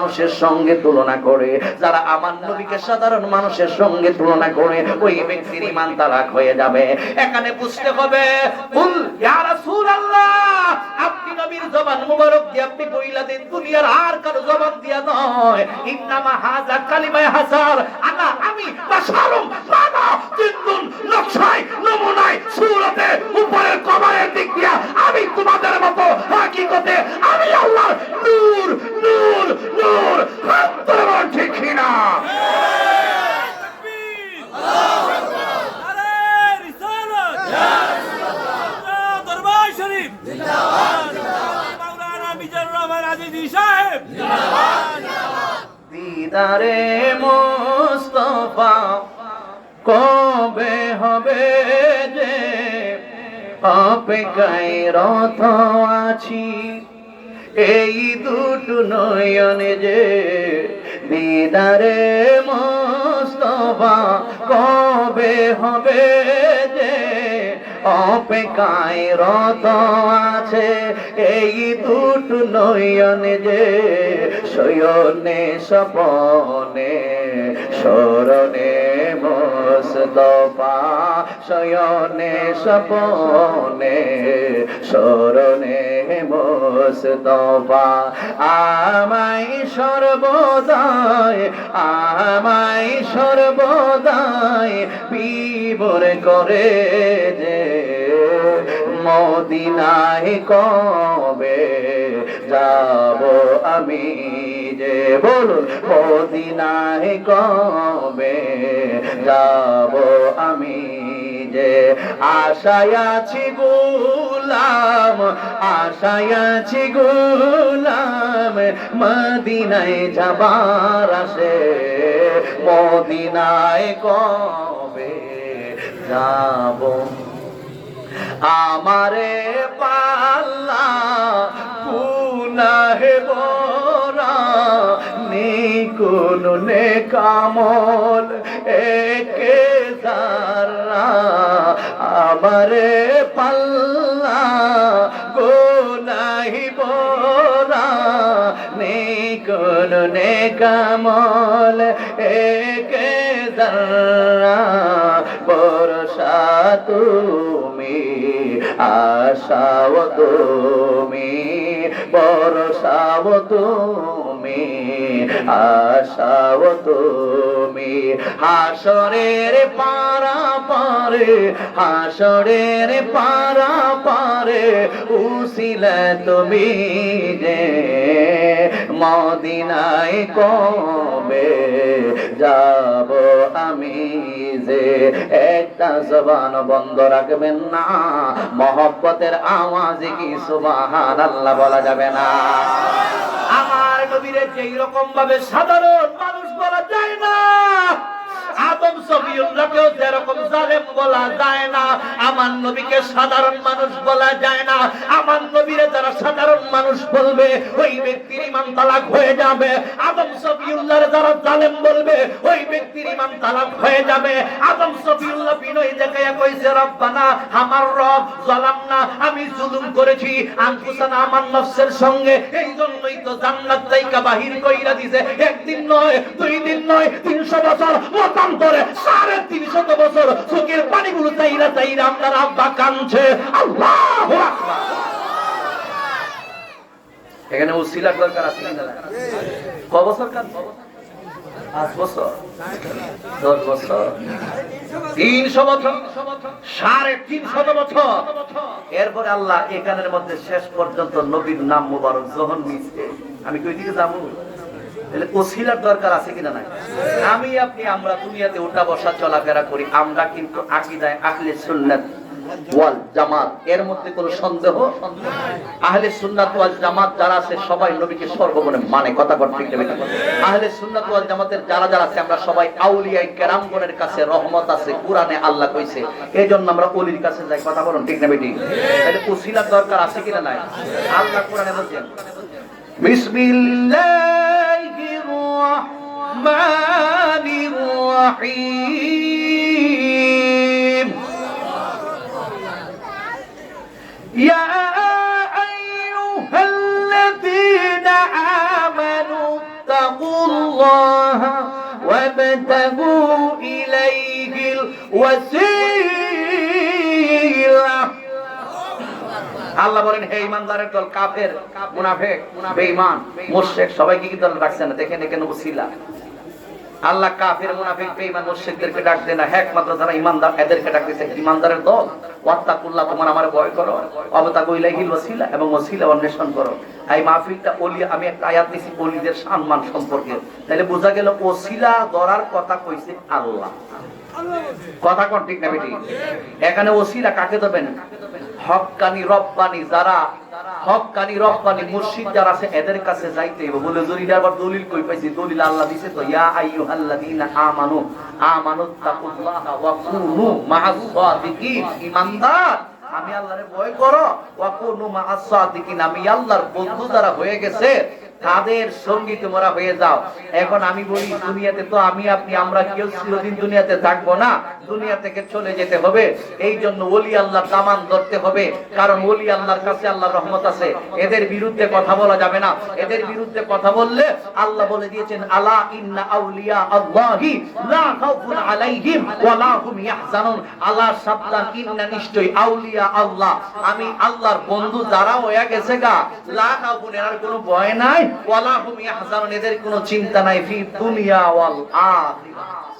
মানুষের সঙ্গে তুলনা করে, যারা আমার নবীকে সাধারণ মানুষের সঙ্গে তুলনা করে, ওই ব্যক্তির ইমান তালাক হয়ে যাবে। এখানে বুঝতে হবে, কুল ইয়া রাসূলুল্লাহ আপনি নবীর জবান মুবারক দিয়ে আপনি কইলা দিন, দুনিয়ার আর কারও জবান দিয়া নয়। ইন্নামা হাযা কালিমায়ে হাসার আনা আমি বাশারুম মানা জিন্দুন, নকশায়, নমুনায়, সূরতে, উপরের কবরের দিক দিয়া আমি তোমাদের মতো হাকিকতে, আমি আল্লাহর নূর নূর হাত ধরে ঠিক সাহেব দিদারে মোস্তফা কবে হবে যে অপেক্ষায় রথ আছি? এই দুটো নয়নে যে দিদারে মোস্তফা কবে হবে যে? অপেক্ষায় রত আছে এই দুটো নয়নে যে শয়নে সপনে স্মরণে মোস্তফা শয়নে সপনে স্মরণে মোস্তফা। আমায় সর্বদায় আমায় সর্বদায় বিবর করে যে মদিনায় কবে যাব আমি যে বলুন, মদিনায় কবে যাব আমি যে? আশায় আছি গুলাম, আশায় আছি গুলাম, মদিনায় যাবার আসে। মদিনায় কবে যাব আমারে পাল্লা পুনাহে বরা নেই কোন নে কামল একে যারা আমারে পাল্লা গোনাহি বরা নেই কোন নে কামল একে যারা বরসা তুমি আশাও তুমি বরসাও তুমি, আশাও তুমি। হাসরের পারা পারে হাসরের পারা পারে উসিলে তুমি যে মদিনায় কবে যাব আমি? যে একটা জবান বন্ধ রাখবেন না, মহব্বতের আওয়াজে কি সুবাহান আল্লাহ বলা যাবে না? আমার নবীরে যেই রকম ভাবে সাধারণ মানুষ বলা যায় না আদম সফিউল্লাহকেও যেরকম জালেম বলা যায় না, আমার নবীকে সাধারণ মানুষ বলা যায় না, আমার নবীরে যারা সাধারণ মানুষ বলবে, ওই ব্যক্তির ইমান তালাক হয়ে যাবে। আদম সফিউল্লাহর যারা জালেম বলবে, ওই ব্যক্তির ইমান তালাক হয়ে যাবে। আদম সফিউল্লাহ বিনয় দেখাইয়া কইছে, রব্বানা, আমার রব জালাম না, আমি জুলুম করেছি, আনফুসানা আমার নফসের সঙ্গে। এই জন্যই তো জান্নাত তাইকা বাহির কইরা দিছে, একদিন নয়, দুই দিন নয়, তিনশো বছর মতান্তরে সাড়ে তিনশত বছর চোখের পানিগুলো চাইরা চাইরা আপনার আব্বা আল্লাহু এখানে দরকার আছে ক বছর সাড়ে তিনশত বছর? এরপরে আল্লাহ এখানের মধ্যে শেষ পর্যন্ত নবীর নাম মুবারক যখন নিচ্ছে আমি কই দিকে যাব? ওসিলার দরকার আছে কিনা নাই? আমি, আপনি, আমরা দুনিয়াতে উঠা বসা চলাফেরা করি, আমরা কিন্তু আকিদায় আহলে সুন্নাত ওয়াল জামাত। এর মধ্যে কোনো সন্দেহ? আহলে সুন্নাত ওয়াল জামাত যারা আছে, সবাই নবীকে সর্বগুণে মানে কথা কর ঠিক নেবে আহলে সুন্নাত ওয়াল জামাতের যারা যারা আছে, আমরা সবাই আউলিয়া কেরামগণের কাছে রহমত আছে, কোরআনে আল্লাহ কইছে। এই জন্য আমরা অলির কাছে যাই, কথা বলুন ঠিক নেবে ঠিক তাহলে উসিলার দরকার আছে কিনা নাই? আল্লাহ কোরআনে বলছেন بسم الله الرحمن الرحيم. يا أيها الذين آمنوا اتقوا الله وابتغوا إليه الوسيلة. আল্লাহ বলেন, হে ইমানদারের দল, কাফের, মুনাফেক, বেঈমান, মুশরিক, সবাইকে কি দল রাখছেন না? দেখেন এখানে উসিলা আল্লাহ কাফের, মুনাফিক, বেঈমান, মুশরিকদেরকে ডাক দেন না। একমাত্র যারা ইমানদার, এদেরকে ডাক দিয়েছে ইমানদারের দল, ওয়াত্তাকুল্লাহ, তোমার আমার ভয় করো। অবতাকু ইলাইহিল ওয়াসিলা এবং ওয়াসিলা অন্বেষণ করো। এই মাহফিলটা ওলি, আমি একটা আয়াত দিছি, ওলিদের সম্মান সম্পর্কে। তাহলে বোঝা গেল, ওসিলা ধরার কথা কইছে আল্লাহ। কথা কোন ঠিক না বেটি? এখানে ওসিলা কাকে দেবেন হক্কানি রব্বানি যারা হকানি রব্বানি মুর্শিদ যারা আছে, এদের কাছে যাইতে হবে বলে দলিল আবার দলিল কই পাইছি? দলিল আল্লাহ দিছে তো, ইয়া আইয়ুহাল্লাযীনা আমানু আমানু তাকুল্লাহ ওয়া কুনু মা'আস সাদিকিন, ঈমানদার, আমি আল্লাহরে ভয় করো, ওয়া কুনু মা'আস সাদিকিন, আমি আল্লাহর বন্ধু যারা হয়ে গেছে তাদের সঙ্গী তোমরা হয়ে যাও। এখন আমি বলি, দুনিয়াতে তো আমি, আপনি, আমরা কেউ চিরদিন দুনিয়াতে থাকব না। দুনিয়া থেকে চলে যেতে হবে। এই জন্য ওলি আল্লাহর দামান ধরতে হবে। কারণ ওলি আল্লাহর কাছে আল্লাহর রহমত আছে। এদের বিরুদ্ধে কথা বলা যাবে না। এদের বিরুদ্ধে কথা বললে আল্লাহ বলে দিয়েছেন, আলা ইন্না আউলিয়া আল্লাহি লা খাউফুন আলাইহিম ওয়া লা হুম ইয়াহজানুন। আল্লাহ সাবধান, ইন্না নিশ্চয় আউলিয়া আল্লাহ। আমি আল্লাহর বন্ধু যারা হয়ে গেছে গা, লা খাউফুন, এর কোনো ভয় নাই। ওয়া লা হুম এদের কোনো চিন্তা নাই ফি দুনিয়া ওয়াল আখিরাহ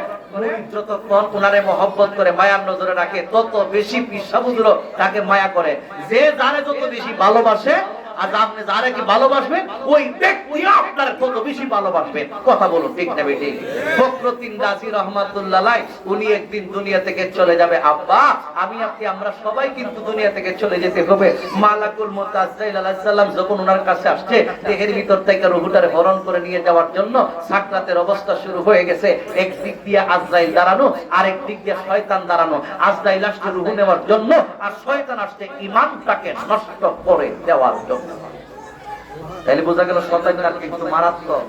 করে মায়ার নজরে রাখে তত বেশি তাকে মায়া করে। যে জানে যত বেশি ভালোবাসে আর আপনি ভালোবাসবেন ওই আপনার কত বেশি ভালোবাসবেন কথা ঠিক না বেটি ফখরুদ্দিন রহমাতুল্লাহ উনি একদিন দুনিয়া থেকে চলে যাবে। আব্বা, আমি আপনি, আমরা সবাই কিন্তু দুনিয়া থেকে চলে যেতে হবে। মালাকুল আলাইহিস সালাম যখন ওনার কাছে আসছে, দেহের ভিতর থেকে রুহুটারে হরণ করে নিয়ে যাওয়ার জন্য সাকরাতের অবস্থা শুরু হয়ে গেছে। এক দিক দিয়ে আজরাইল দাঁড়ানো আর দিক দিয়ে শয়তান দাঁড়ানো। আজরাইল আসছে রুহু নেওয়ার জন্য, আর শয়তান আসছে ইমানটাকে নষ্ট করে দেওয়ার জন্য। তাহলে বোঝা গেল শয়তান কিন্তু মারাত্মক।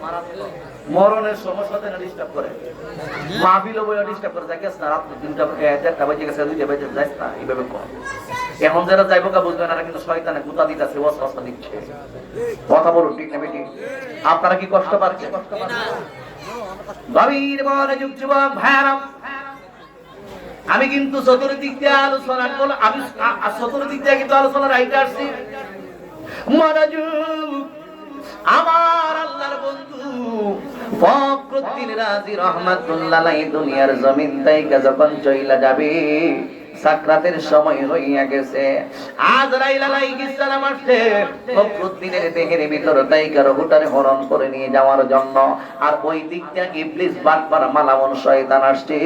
মরণের সমস্যাতে না ডিস্টার্ব করে। মাহফিল বইয়া ডিস্টার্ব করে। না, রাত তিনটা চারটা বাজে গেছে, দুইটা বাজে যাস না, এইভাবে এখন যারা যাইবো কা বুঝবে না কিন্তু শয়তানে গুতা দিতেছে দিচ্ছে। কথা বলুন, ঠিক আপনারা কি কষ্ট পাচ্ছেন? গভীর বলে যুগ যুবক ভাইরাম আমি কিন্তু চতুর্দিক দিয়ে আলোচনা করলাম, আমি চতুর্দিক দিয়ে কিন্তু আলোচনা রাইতে আসছি। আমার আল্লাহর বন্ধু ফখরুদ্দিন রাজি রহমাতুল্লাহ দুনিয়ার জমিন তাই যখন চইলা যাবে সাকরাতের সময় হইয়া গেছে। আজরাইল আলাইহিস আসছে। ফখরুদ্দিনের দেহের ভিতর তাইকার হুটারে হরণ করে নিয়ে যাওয়ার জন্য। আর ওই দিকটা ইবলিস বারবার মালামন শয়তান আসছে।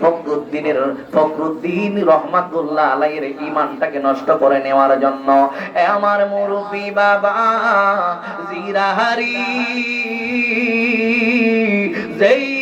ফখরুদ্দিনের, ফখরুদ্দিন রহমাতুল্লাহ আলাইহির ঈমানটাকে নষ্ট করে নেওয়ার জন্য। এ আমার মুরব্বি বাবা, জিরাহারি, যেই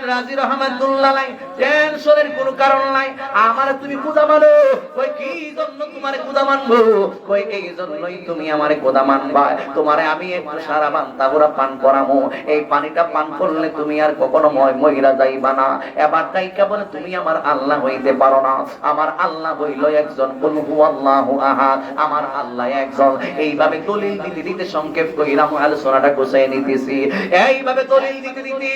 ফখরুদ্দিন রাজি রহমাতুল্লাহ আলাই টেনশনের কোনো কারণ নাই। আমার তুমি কুদা মানো। কই, কি জন্য তোমারে কুদা মানবো? কই, এই জন্যই তুমি আমারে কুদা মানবা। তোমারে আমি সারা বান্তা পান করামো। এই পানিটা পান করলে তুমি আর কখনো মহিলা যাইবা না। এবার তাইকা বলে তুমি আমার আল্লাহ হইতে পারো না। আমার আল্লাহ হইল একজন, কুল হুয়াল্লাহু আহাদ। আমার আল্লাহ একজন। এইভাবে দলিল দিতে দিতে সংক্ষেপ কইরাম আলোচনাটা গুছাই নিতেছি। এইভাবে দলিল দিতে দিতে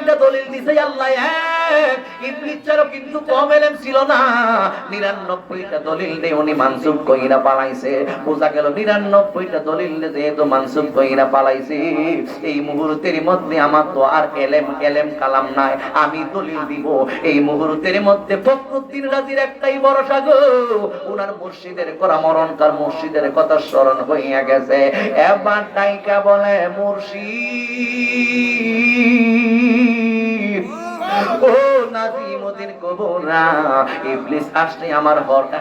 নিরানব্বইটা দলিল দিছে, আল্লাহ এই আমি দলিল দিব। এই মুহূর্তের মধ্যে ফখরুদ্দিন রাজির একটাই ভরসা গো। উনার মুর্শিদের করা মরণ তার মুর্শিদের কথা স্মরণ হইয়া গেছে। এবার বলে মুর্শিদ। নাজিমুদ্দিন কবুরা ইবলিস আসলে আমার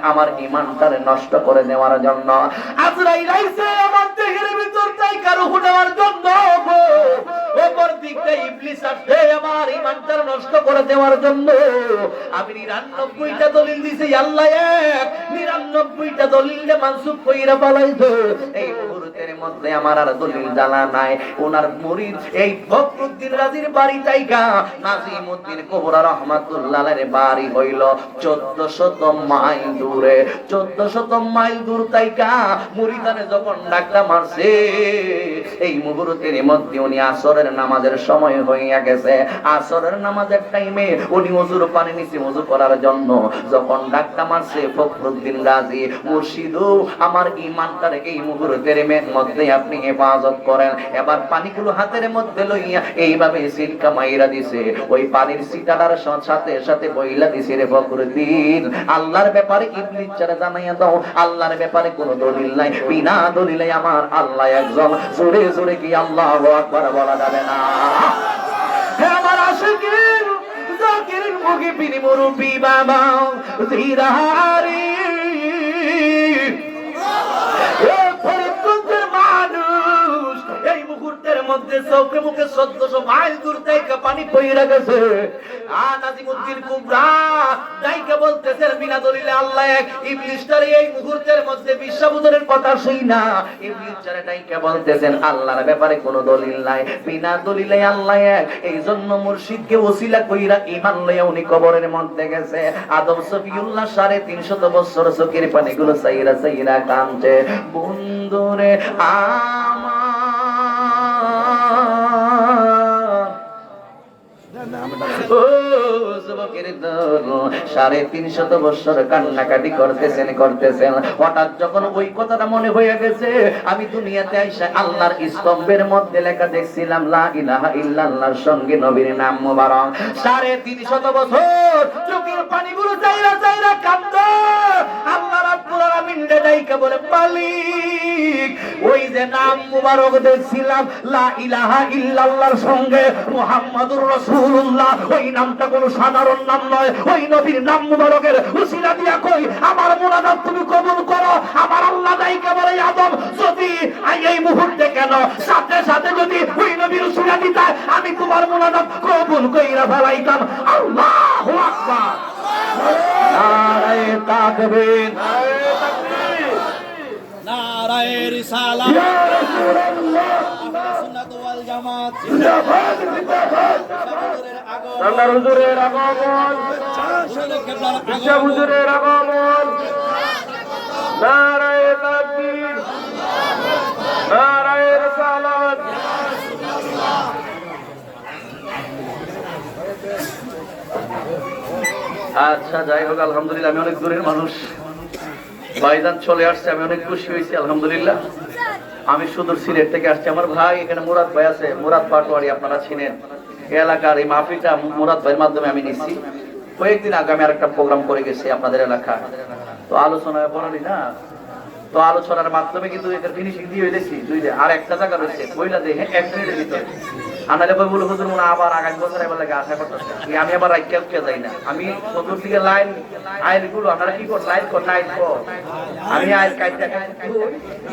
আমার ইমানটারে নষ্ট করে দেওয়ার জন্য। আজরাইল আইছে আমার দেহের ভিতর কারও রূহ নেওয়ার জন্য। ওপর দিকটা ইবলিস আসছে আমার নষ্ট করে দেওয়ার জন্য আমি নিরানব্বইটা দলিল দিছি, আল্লাহ এক কইরা পালাইছো এই মুহূর্তের মধ্যে আমার আর দলিল জানা নাই। ওনার মুরিদ, এই রাজির বাড়ি জায়গা নাজিমউদ্দিন কোবরা রহমাতুল্লাহ বাড়ি হইল 1400 মাইল দূরে। 1400 মাইল দূর তাইকা মুরিদানে যখন ডাকটা মারছে, এই মুহূর্তের মধ্যে উনি আসরের নামাজের সময় হইয়া গেছে। আসরের নামাজের টাইমে উনি ওযুর পানি নিচে ওযু করার জন্য যখন ডাকটা মারছে, ফখরুদ্দিন গাজী মুর্শিদু, আমার ঈমানটার এই মুহূর্তের মধ্যে আপনি হেফাজত করেন। এবার পানিগুলো হাতের মধ্যে লইয়া এইভাবে সিটকা মাইরা দিছে। ওই পানির সিটাটার সাথে সাথে বইলা দিছে রে ফখরুদ্দিন। আল্লাহর ব্যাপারে ইবলিস ছাড়া জানাইয়া দাও, আল্লাহর ব্যাপারে কোনো দলিল নাই। বিনা দলিলে আমার আল্লাহ একজন। জোরে জোরে কি আল্লাহু আকবার বলা যাবে না আমার আশিকের জাকির মুখে পিনি মুরুবি বাবা জিরাহারি। মধ্যে চৌকে মুখে চোদ্দশো মাইল দূর থেকে পানি পইরা গেছে। আ নাজিমুদ্দিন কুবরা যাইকে বলতেছে বিনা দলিলে আল্লাহ এক ইবলিসটার এই মুহূর্তের মধ্যে বিশ্বাবুদরের কথা শুই না। ইবলিসটারে ডাইকে বলতেছেন, আল্লাহর ব্যাপারে কোনো দলিল নাই। বিনা দলিলে আল্লাহ এক। এই জন্য মুর্শিদকে ওসিলা কইরা ঈমান লইয়া উনি কবরের মধ্যে গেছে। আদম সফিউল্লাহ সাড়ে তিনশত বছর চোখের পানিগুলো চাইরা চাইরা কাঁদছে। বন্ধুরে, আমার সাড়ে তিনশত বছর কান্নাকাটি করতেছেন করতেছেন। হঠাৎ যখন ওই কথাটা মনে হয়ে গেছে, আমি দুনিয়াতে আইসা আল্লাহর স্তম্ভের মধ্যে লেখা দেখছিলাম, লা ইলাহা ইল্লাল্লাহর সঙ্গে নবীর নাম মোবারক। সাড়ে তিনশত বছর চোখের পানিগুলো চাইরা চাইরা কান্দ আল্লাহ আমার মুনাজাত তুমি কবুল করো, আমার আল্লাহ ডাইকা বলে আদম। যদি এই মুহূর্তে কেন, সাথে সাথে যদি ওই নবীর উসিলা দিতা, আমি তোমার মুনাজাত কবুল কইরা ফেলাইতাম। আল্লাহু আকবার। নারায়ে তাকবীর। নারায়ে রিসালা সুন্নাত ওয়াল জামাত। শাহপুরের আগমন। রান্নার হুজুরের আগমন। ইসা হুজুরের আগমন। নারায়ে তাকবীর। নারায়ে রিসালাত আচ্ছা যাই হোক, আলহামদুলিল্লাহ, আমি অনেক দূরের মানুষ। ভাইজান চলে আসছে, আমি অনেক খুশি হয়েছি, আলহামদুলিল্লাহ। আমি সুদূর সিলেট থেকে আসছি। আমার ভাই, এখানে মুরাদ ভাই আছে, মুরাদ পাটোয়ারি, আপনারা চিনেন। এলাকার এই মাহফিলটা মুরাদ ভাইয়ের মাধ্যমে আমি নিচ্ছি কয়েকদিন আগে আমি আরেকটা প্রোগ্রাম করে গেছি আপনাদের এলাকা তো আলোচনা পড়ালি না। তো আলোচনার মাধ্যমে কিন্তু এটার ফিনিশিং দিয়ে হইলেছি দুইটা। আর একটা জায়গা রয়েছে বইলা যে এক মিনিটের ভিতরে। আনালে বই বলে হুজুর, মনে আবার আগামী বছর এবার লাগে আশা করতেছে। আমি আবার রাইকে উঠে যাই না। আমি চতুর্দিকে লাইন আইলগুলো আপনারা কি কর লাইন কর লাইন কর। আমি আইল কাইতে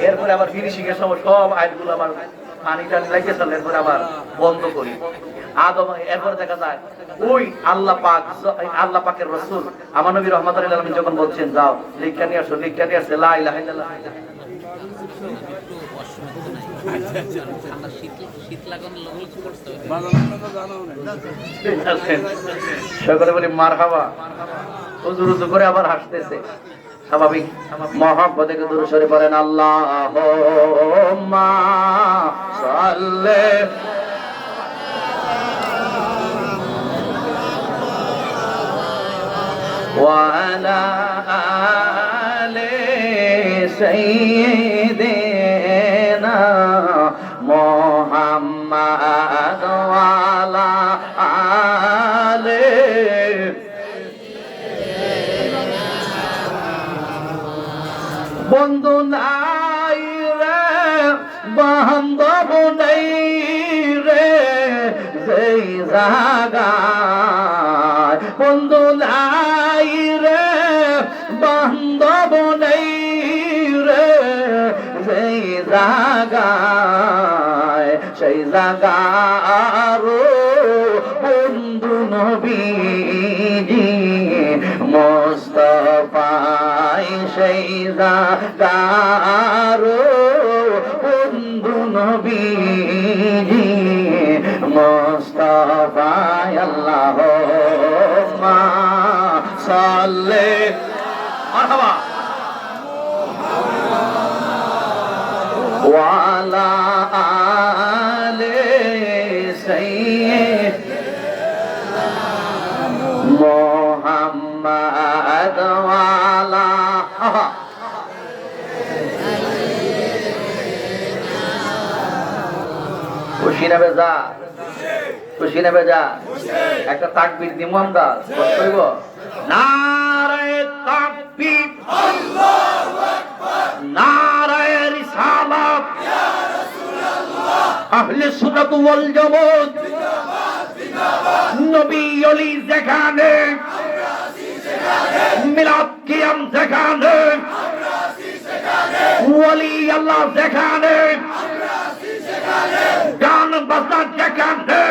এরপরে আবার ফিনিশিং এর সময় সব আইলগুলো আবার পানি টানি লাগে এরপরে আবার বন্ধ করি। আদম, এরপরে দেখা যায়, ওই আল্লাহ পাক, আল্লাহ পাকের রসুল, আমার নবী রহমত আলামিন যখন বলছেন, যাও, লিখা নিয়ে আসো, লিখা নিয়ে আসছে সকলে মার করে আবার হাসতেছে। স্বাভাবিক। পড়েন আল্লাহ وعلى آل سيدنا محمد وعلى آله বন্ধু নাই রে বান্ধব নেই রে সেই জাগায় বন্ধু লাগারো বন্ধু নবীজি মোস্তফাই সেই লাগারো বন্ধু নবীজি মোস্তফাই আল্লাহ সাল্লে। মারহাবা। ওয়ালা ওয়ালা খুশি নেবে যা খুশি নেবে যা একটা তাকবির দিমু আমরা নারায় নবী ওলি যেখানে মিলাদ কিয়াম যেখানে ওয়ালি আল্লাহ যেখানে গান বাজনা যেখানে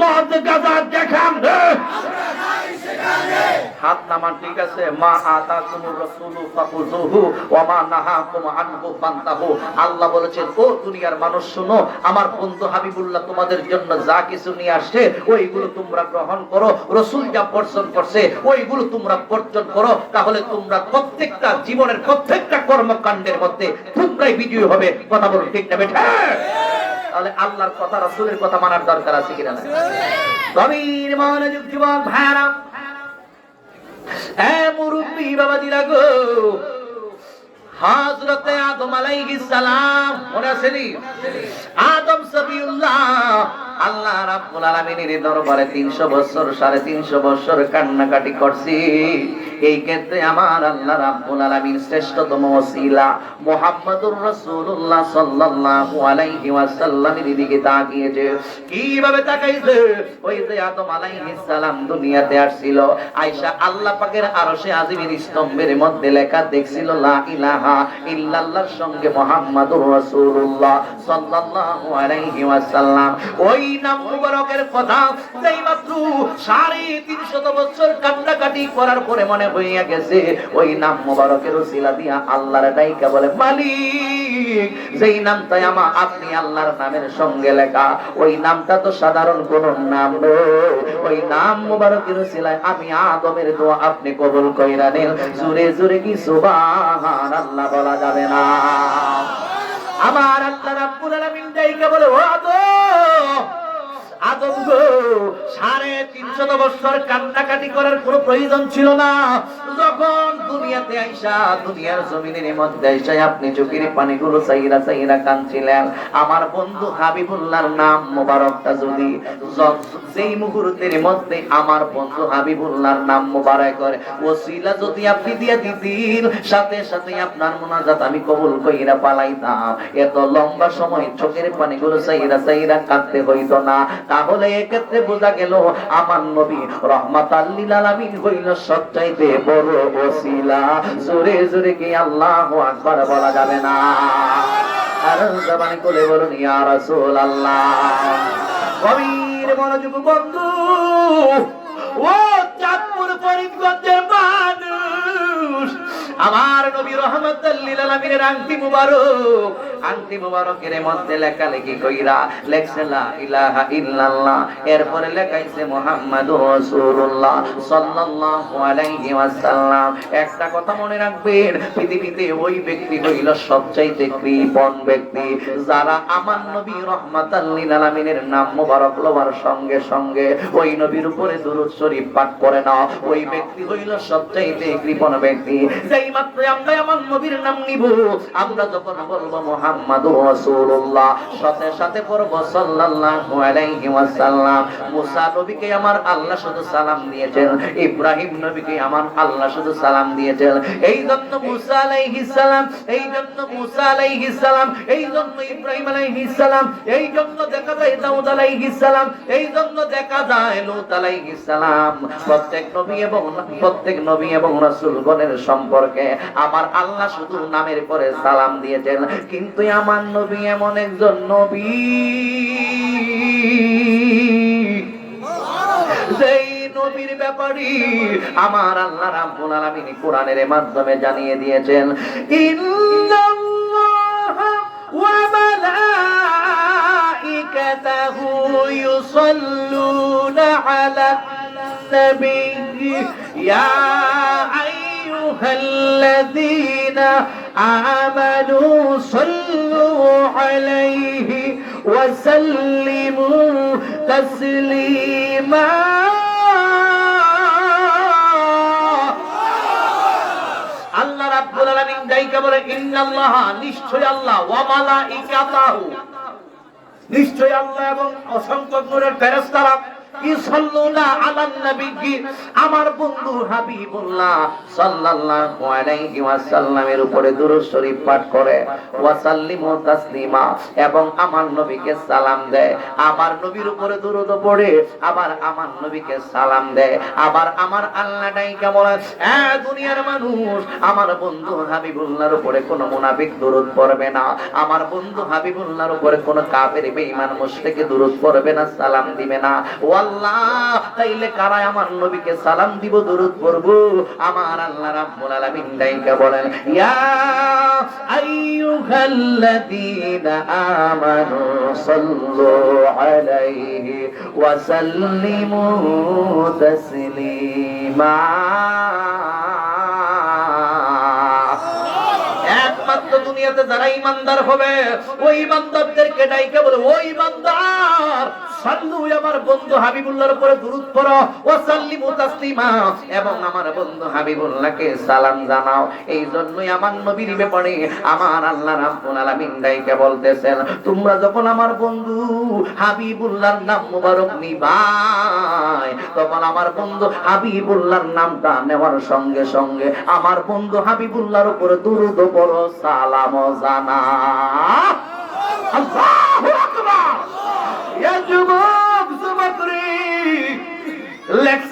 মদ গাজা যেখানে হাত নামান ঠিক আছে মা আতা কুমু রাসূলু ফাকুযুহু ওয়া মা নাহাকুম আনহু ফান্তাহু। আল্লাহ বলেছেন ও দুনিয়ার মানুষ শুনো আমার বন্ধু হাবিবুল্লাহ তোমাদের জন্য যা কিছু নিয়ে আসছে ওইগুলো তোমরা গ্রহণ করো। রাসূল যা বর্জন করছে ওইগুলো তোমরা বর্জন করো। তাহলে তোমরা প্রত্যেকটা জীবনের প্রত্যেকটা কর্মকাণ্ডের মধ্যে তোমরাই বিজয়ী হবে। কথা বলো ঠিক না বেঠা? তাহলে আল্লাহর কথা রাসূলের কথা মানার দরকার আছে কিনা না গভীর মনোযোগ যুবক ভাইরা হ্যাঁ মুরব্বী বাবা দিলা গো। হযরতে আদম আলাইহিস সালাম ওরা আদম সবিউল্লাহ আল্লাহ রাব্বুল আলামিনের দরবারে 300 বছর 350 বছর কান্নাকাটি করছি। এই ক্ষেত্রে আমার আল্লাহ রাব্বুল আলামিন শ্রেষ্ঠতম ওসিলা মুহাম্মাদুর রাসূলুল্লাহ সাল্লাল্লাহু আলাইহি ওয়াসাল্লামের দিকে তাকিয়েছে। কীভাবে তাকাইছে? ওই যে আদম আলাইহিস সালাম দুনিয়াতে আসছিল। আয়েশা আল্লাহ পাকের আরশে আজিমের স্তম্ভের মধ্যে লেখা দেখছিল, লা ইলাহা ইল্লাল্লাহর সঙ্গে মুহাম্মাদুর রাসূলুল্লাহ সাল্লাল্লাহু আলাইহি ওয়াসাল্লাম। ওই নাম মুবারকের কথা, যেই মাত্র সাড়ে তিনশত বছর কান্নাকাটি করার পরে মনে হইয়া গেছে, ওই নাম মুবারকের দিয়া আল্লাহর ডাইকা বলে মালিক। যেই আপনি আল্লাহর নামের সঙ্গে লেখা, ওই নামটা তো সাধারণ কোন নাম নয়। ওই নাম মুবারকের ওসিলায় আমি আদমের দোয়া আপনি কবুল কইরা নেন। জোরে জোরে কি সুবহানাল্লাহ বলা যাবে না। আমার আল্লাহ রাব্বুল আলামিন ডাইকা বলে, ও আদম! আমার বন্ধু হাবিবুল্লাহর নাম মোবারকটা যদি যেই মুহূর্তের মধ্যে আমার বন্ধু হাবিবুল্লাহর নাম মোবারক করে, ওসিলা যদি আপনি দিয়ে দিতেন, সাথে সাথে আপনার মোনাজাত আমি কবুল কইরা পালাইতাম। এত লম্বা সময় চোখের পানিগুলো চাইরা চাইরা কাঁদতে হইতো না। তাহলে এক্ষেত্রে বোঝা গেল আমার নবী রহমাত হইল সবচাইতে বড় ওসিলা। জোরে জোরে কি আল্লাহু আকবার বলা যাবে না? আর বন্ধু, ও চাঁদপুর ফরিদগঞ্জের মানুষ। আমার নবী আলমিনের আংটি মুবারক। আংটি মুবারকের মধ্যে লেখালেখি কইরা লেখছে, লা ইলাহা ইল্লাল্লাহ। এরপরে লেখাইছে, মুহাম্মাদুর রাসূলুল্লাহ সাল্লাল্লাহু আলাইহি ওয়াসাল্লাম। একটা কথা মনে রাখবেন, পৃথিবীতে ওই ব্যক্তি হইল সবচাইতে কৃপণ ব্যক্তি, যারা আমার নবী রহমাতাল্লিল আলামিনের নাম মুবারক লওয়ার সঙ্গে সঙ্গে ওই নবীর উপরে দুরূদ শরীফ পাঠ করে না ওই ব্যক্তি হইল সবচাইতে কৃপণ ব্যক্তি। ইব্রাহিম নবীকে আমার আল্লাহ শুধু সালাম দিয়েছেন। এই জন্য মুসা সালাম, এই জন্য মুসা সালাম, এই জন্য ইব্রাহিম সালাম, এই জন্য দেখা যায় দাউদ সালাম, এই জন্য দেখা যায় সালাম। প্রত্যেক নবী এবং প্রত্যেক নবী এবং রাসূলগণের সম্পর্কে আমার আল্লাহ শুধু নামের পরে সালাম দিয়েছেন, কিন্তু আমার নবী এমন একজন নবী। যেই আমার আল্লাহ রাব্বুল আলামিন কোরআনের মাধ্যমে জানিয়ে দিয়েছেন, ইন্নাল্লাহা আমানু সাল্লু আলাইহি ওয়া সাল্লিমু তাসলিমা আল্লাহ রাব্বুল আলামিন দাইকা বলে, ইন্নাল্লাহ নিশ্চয় আল্লাহ, ওয়া মালাইকাতাহু। নিশ্চয় আল্লাহ এবং অসংখ্য নূরের ফেরেশতারা দুনিয়ার কোনো মুনাফিক দুরূদ পড়বে না। আমার বন্ধু হাবিবুল্লাহর উপরে কোনো কাফের, বেঈমান, মুশরিকে দুরূদ পড়বে না, সালাম দিবে না। আল্লাহ, তাইলে কারা আমার নবীকে সালাম দিব, দুরূদ পড়ব। আমার আল্লাহ রাব্বুল আলামিন ডাইকা বলেন, ইয়া আইয়ুহাল্লাযীনা আমানু সাল্লু আলাইহি ওয়া সাল্লিমু তাসলিমা। একমাত্র দুনিয়াতে যারা ইমানদার হবে, ওই ইমানদারদেরকে ডাইকে বলে, ওই ইমানদার আমার বন্ধু হাবিবুল্লাহর উপরে তাসলিমা। এবং আমার বন্ধু সালাম জানাও। এই জন্যই আমার নবীর ব্যাপারে আমার আল্লাহ বলতেছেন, তোমরা যখন আমার বন্ধু হাবিবুল্লাহর নাম মুবারক নিবাই, তখন আমার বন্ধু হাবিবুল্লাহর নামটা নেওয়ার সঙ্গে সঙ্গে আমার বন্ধু হাবিবুল্লাহর উপরে দুরূদ পড়ো সালাম জানা আল্লাহু আকবার ইয়া যুবক যুবকরি লেখছে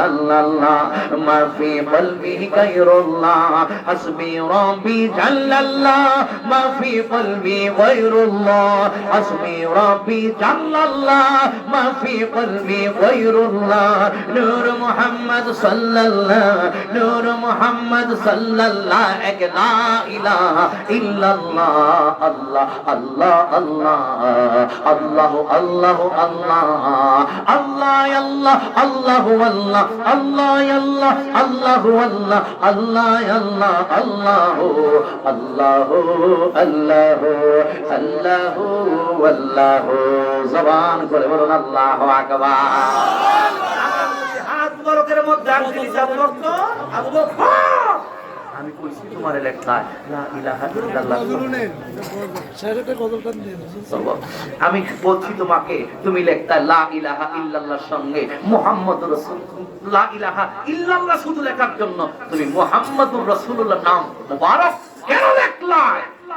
জাল্লাল্লাহ মা ফি কলবি গায়রুল্লাহ হাসবি রাব্বি জাল্লাল্লাহ মা ফি কলবি গায়রুল্লাহ হাসবি রাব্বি জাল্লাল্লাহ মা ফি কলবি গায়রুল্লাহ নূর মুহাম্মদ সাল্লাল্লাহ নূর মুহাম্মদ সাল্লাল্লাহ এক লা ইলাহা ইল্লাল্লাহ আল্লাহ আল্লাহ আল্লাহ আল্লাহ আল্লাহ আল্লাহ আল্লাহ আল্লাহ আল্লাহ আল্লাহ আল্লাহ আল্লাহ আল্লাহ আল্লাহ আল্লাহ আল্লাহ আল্লাহ আল্লাহ আল্লাহ আল্লাহ জবান করে বলুন আল্লাহ আকবার হাত বরকের মধ্যে আবু বকর আবু বকর আমি কইছি, তোমার আমি বলছি তোমাকে, তুমি লেখতা লা ইলাহা ইল্লাল্লাহর সঙ্গে মুহাম্মদ রাসূল লা ইলাহা ইল্লাল্লাহ শুধু লেখার জন্য। তুমি মুহাম্মদুর রাসূলুল্লাহ নাম কেন লেখলা?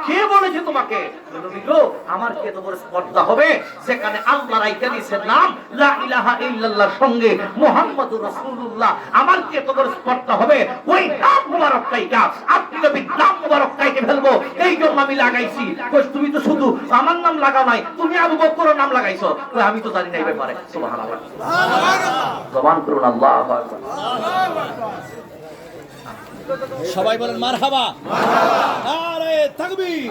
কে বলেছে তোমাকে? আমার কি এত বড় স্পর্ধা হবে? সেখানে আল্লাহ রাইখা দিয়েছে নাম লা ইলাহা ইল্লাল্লাহর সঙ্গে মুহাম্মদুর রাসূলুল্লাহ। আমার কি এত বড় স্পর্ধা হবে? ওই নাম মুবারক কাইকা আপনি নবী নাম মুবারক কাইকে ফেলব এই জন্য আমি লাগাইছি। কই তুমি তো শুধু আমার নাম লাগাও নাই তুমি আবু বকরের নাম লাগাইছো। কই আমি তো জানি না এই ব্যাপারে। সুবহানাল্লাহ। জবান করুন আল্লাহু আকবার। সবাই বলেন মার হাবা তাকবি তাকবীর